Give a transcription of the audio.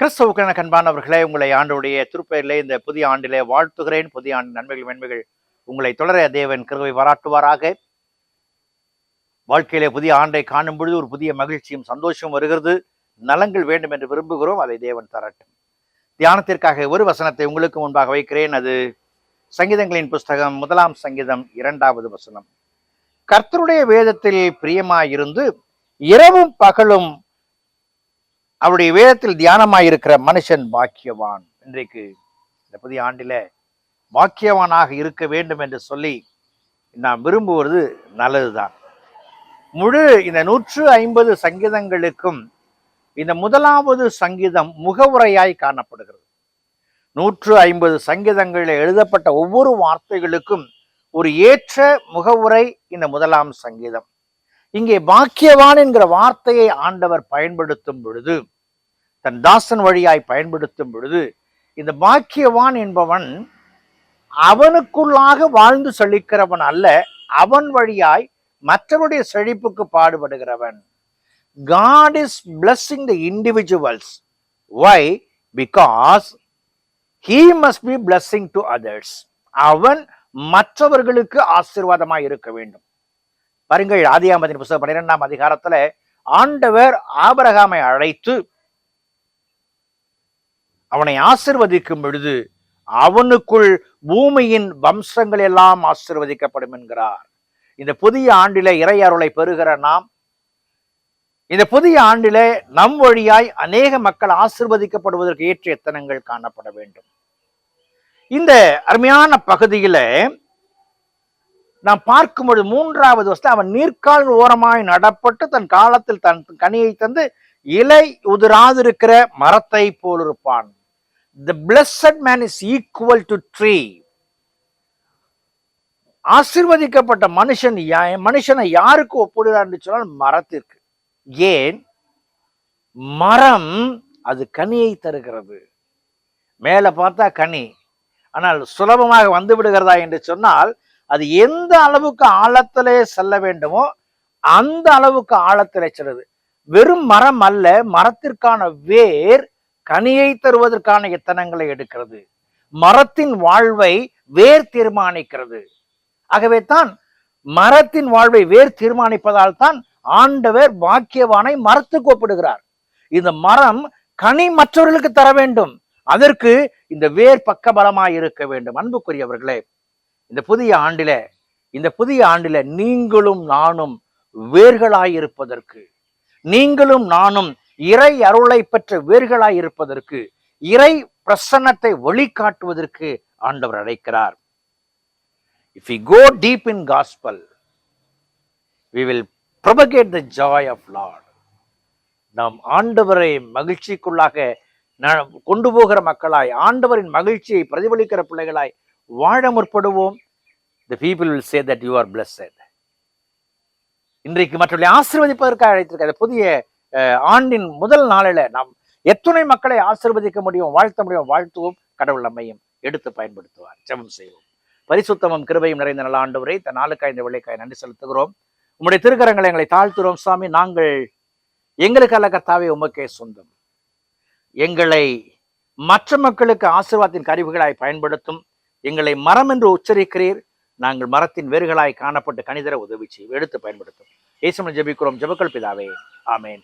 கிறிஸ்தவுக்கான கண்பானவர்களே உங்களை ஆண்டுடைய திருப்பெயரிலே இந்த புதிய ஆண்டிலே வாழ்த்துகிறேன். புதிய ஆண்டு நன்மைகள் மென்மைகள் உங்களை தொடர தேவன் கிருவை பாராட்டுவாராக. வாழ்க்கையிலே புதிய ஆண்டை காணும் பொழுது ஒரு புதிய மகிழ்ச்சியும் சந்தோஷமும் வருகிறது. நலங்கள் வேண்டும் என்று விரும்புகிறோம். அதை தேவன் தரட்டும். தியானத்திற்காக ஒரு வசனத்தை உங்களுக்கு முன்பாக வைக்கிறேன். அது சங்கீதங்களின் புஸ்தகம் முதலாம் சங்கீதம் இரண்டாவது வசனம். கர்த்தருடைய வேதத்தில் பிரியமாயிருந்து இரவும் பகலும் அவருடைய வேதத்தில் தியானமாயிருக்கிற மனுஷன் பாக்கியவான். இன்றைக்கு இந்த புதிய ஆண்டில பாக்கியவானாக இருக்க வேண்டும் என்று சொல்லி நாம் விரும்புவது நல்லதுதான். முழு இந்த நூற்று ஐம்பது சங்கீதங்களுக்கும் இந்த முதலாவது சங்கீதம் முகவுரையாய் காணப்படுகிறது. நூற்று ஐம்பது சங்கீதங்களில் எழுதப்பட்ட ஒவ்வொரு வார்த்தைகளுக்கும் ஒரு ஏற்ற முகவுரை இந்த முதலாம் சங்கீதம். இங்கே பாக்கியவான் என்கிற வார்த்தையை ஆண்டவர் பயன்படுத்தும் பொழுது தன் தாசன் வழியாய் பயன்படுத்தும் பொழுது இந்த பாக்கியவான் என்பவன் அவனுக்குள்ளாக வாழ்ந்து செழிக்கிறவன் அல்ல அவன் வழியாய் மற்றவருடைய செழிப்புக்கு பாடுபடுகிறவன். God is blessing the individuals why because he must be blessing to others அவன் மற்றவர்களுக்கு ஆசீர்வாதமாய் இருக்க வேண்டும். பாருங்கள் ஆதியாமதின் புஸ்தகம் பன்னிரெண்டாம் அதிகாரத்துல ஆண்டவர் ஆபரகாமை அழைத்து அவனை ஆசிர்வதிக்கும் பொழுது அவனுக்குள் பூமியின் வம்சங்கள் எல்லாம் ஆசிர்வதிக்கப்படும் என்கிறார். இந்த புதிய ஆண்டில இறையருளை பெறுகிற நாம் இந்த புதிய ஆண்டிலே நம் வழியாய் அநேக மக்கள் ஆசிர்வதிக்கப்படுவதற்கு ஏற்ற எத்தனங்கள் காணப்பட வேண்டும். இந்த அருமையான பகுதியில நாம் பார்க்கும்பொழுது மூன்றாவது வருஷம் அவன் நீர்க்கால் ஓரமாய் நடப்பட்டு தன் காலத்தில் தன் கனியை தந்து இலை உதிராதிருக்கிற மரத்தை போல் இருப்பான் the blessed man is equal to tree ஆசிர்வதிக்கப்பட்ட மனுஷன் யா- மனுஷனை யாருக்கு ஒப்பிடுகிறார் சொன்னால் மரத்திற்கு. ஏன்? மரம் அது கனியை தருகிறது. மேலே பார்த்தா கனி ஆனால் சுலபமாக வந்து விடுகிறதா என்று சொன்னால் அது எந்த அளவுக்கு ஆழத்திலே செல்ல வேண்டுமோ அந்த அளவுக்கு ஆழத்திலே செல்லுது. வெறும் மரம் அல்ல மரத்திற்கான வேர் கனியை தருவதற்கான எத்தனங்களை எடுக்கிறது? மரத்தின் வாழ்வை வேர் தீர்மானிக்கிறது. ஆகவே தான் மரத்தின் வாழ்வை வேர் தீர்மானிப்பதால் தான் ஆண்டவர் பாக்கியவானை மரத்துக்கு ஒப்பிடுகிறார். இந்த மரம் கனி மற்றவர்களுக்கு தர வேண்டும். அதற்கு இந்த வேர் பக்கபலமாய் இருக்க வேண்டும். அன்புக்குரியவர்களே இந்த புதிய ஆண்டில இந்த புதிய ஆண்டில நீங்களும் நானும் வேர்களாயிருப்பதற்கு நீங்களும் நானும் இறை அருளை பெற்ற வேர்களாய் இருப்பதற்கு இறை பிரசன்னத்தை வழிகாட்டுவதற்கு ஆண்டவர் அழைக்கிறார். If you go deep in gospel we will propagate the joy of Lord நாம் ஆண்டவரை மகிழ்ச்சிக்குள்ளாக கொண்டு போகிற மக்களாய் ஆண்டவரின் மகிழ்ச்சியை பிரதிபலிக்கிற பிள்ளைகளாய் வாழ முற்படுவோம். The people will say that you are blessed இன்றைக்கு மற்றவர்களை ஆசிர்வதிப்பதற்காக அழைத்திருக்க புதிய ஆண்டின் முதல் நாளில் நாம் எத்துணை மக்களை ஆசிர்வதிக்க முடியும் வாழ்த்த முடியும் வாழ்த்துவோம். கடவுள் நம்மையும் எடுத்து பயன்படுத்துவார். ஜெபம் செய்வோம். பரிசுத்தமும் கிருபையும் நிறைந்த நல்ல ஆண்டவரை தன் நாளுக்காய் இந்த வெள்ளைக்காய் நன்றி செலுத்துகிறோம். உம்முடைய திருக்கரங்களை எங்களை தாழ்த்துறோம் சுவாமி நாங்கள் எங்களுக்கு அல்ல கர்த்தாவே உமக்கே சொந்தம். எங்களை மற்ற மக்களுக்கு ஆசீர்வாதத்தின் கருவிகளாய் பயன்படுத்தும். எங்களை மரம் என்று உச்சரிக்கிறீர். நாங்கள் மரத்தின் வேர்களாய் காணப்பட்டு கணிதர உதவி செய்வோம். எடுத்து பயன்படுத்தும் ஏசமன் ஜபிக்கிறோம். ஜபக்கல் பிதாவே. ஆமேன்.